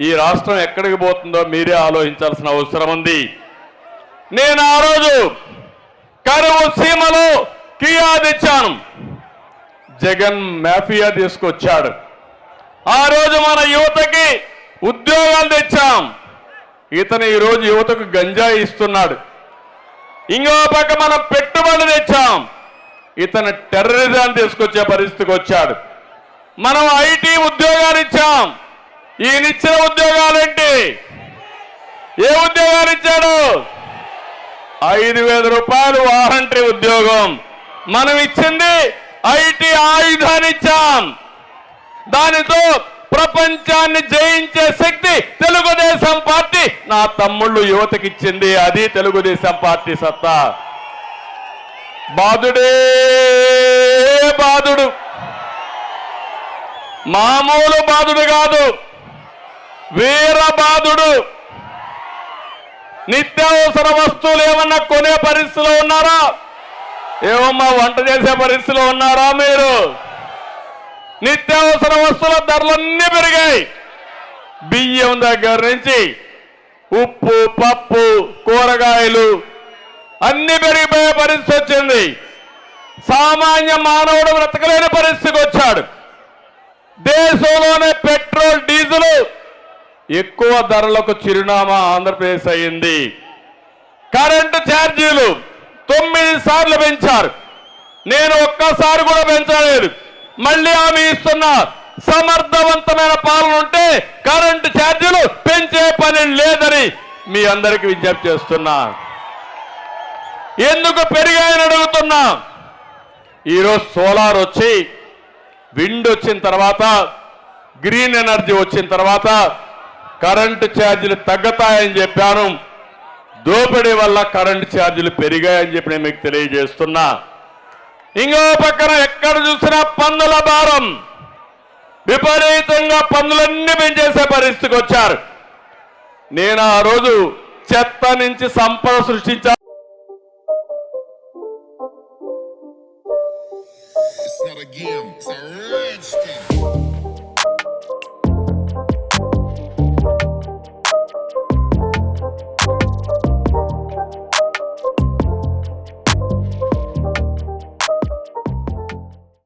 ఈ రాష్ట్రం ఎక్కడికి పోతుందో మీరే ఆలోచించాల్సిన అవసరం ఉంది. నేను ఆ రోజు కరువు సీమలో కియా తెచ్చాను. జగన్ మాఫియా తీసుకొచ్చాడు. ఆ రోజు మన యువతకి ఉద్యోగాలు తెచ్చాం. ఇతను ఈరోజు యువతకు గంజాయి ఇస్తున్నాడు. ఇంకో పక్క మనం పెట్టుబడులు తెచ్చాం. ఇతను టెర్రరిజాన్ని తీసుకొచ్చే పరిస్థితికి వచ్చాడు. మనం ఐటీ ఉద్యోగాలు ఇచ్చాం. ఈయన ఇచ్చిన ఉద్యోగాలేంటి? ఏ ఉద్యోగాలు ఇచ్చాడు? ఐదు వేల రూపాయలు వారంటరీ ఉద్యోగం. మనం ఇచ్చింది ఐటీ ఆయుధాన్ని ఇచ్చాం. దానితో ప్రపంచాన్ని జయించే శక్తి తెలుగుదేశం పార్టీ నా తమ్ముళ్ళు యువతకి ఇచ్చింది అది తెలుగుదేశం పార్టీ సత్తా. బాధుడే బాధుడు మామూలు బాధుడు కాదు. వీరబాధుడు నిత్యావసర వస్తువులు ఏమన్నా కొనే పరిస్థితిలో ఉన్నారా? ఏమమ్మా వంట చేసే పరిస్థితిలో ఉన్నారా మీరు? నిత్యావసర వస్తువుల ధరలన్నీ పెరిగాయి. బియ్యం దగ్గర నుంచి ఉప్పు పప్పు కూరగాయలు అన్ని పెరిగిపోయే పరిస్థితి వచ్చింది. సామాన్య మానవుడు బ్రతకలేని పరిస్థితికి వచ్చాడు దేశంలోనే పెట్రోల్ డీజిల్ ఎక్కువ ధరలకు చిరునామా ఆంధ్రప్రదేశ్ అయింది. కరెంటు ఛార్జీలు తొమ్మిది సార్లు పెంచారు. నేను ఒక్కసారి కూడా పెంచలేదు. మళ్ళీ ఆమె ఇస్తున్న సమర్థవంతమైన పాలన ఉంటే కరెంటు ఛార్జీలు పెంచే పని లేదని మీ అందరికీ విజ్ఞప్తి చేస్తున్నా. ఎందుకు పెరిగాయని అడుగుతున్నా. ఈరోజు సోలార్ వచ్చి విండ్ వచ్చిన తర్వాత గ్రీన్ ఎనర్జీ వచ్చిన తర్వాత కరెంటు ఛార్జీలు తగ్గుతాయని చెప్పాను. దోపిడీ వల్ల కరెంటు ఛార్జీలు పెరిగాయని చెప్పి నేను మీకు తెలియజేస్తున్నా. ఇంకో పక్కన ఎక్కడ చూసినా పన్నుల భారం. విపరీతంగా పన్నులన్నీ పెంచేసే పరిస్థితికి వచ్చారు. నేను ఆ రోజు చెత్త నుంచి సంపద సృష్టించా It's not a game, it's a rich thing.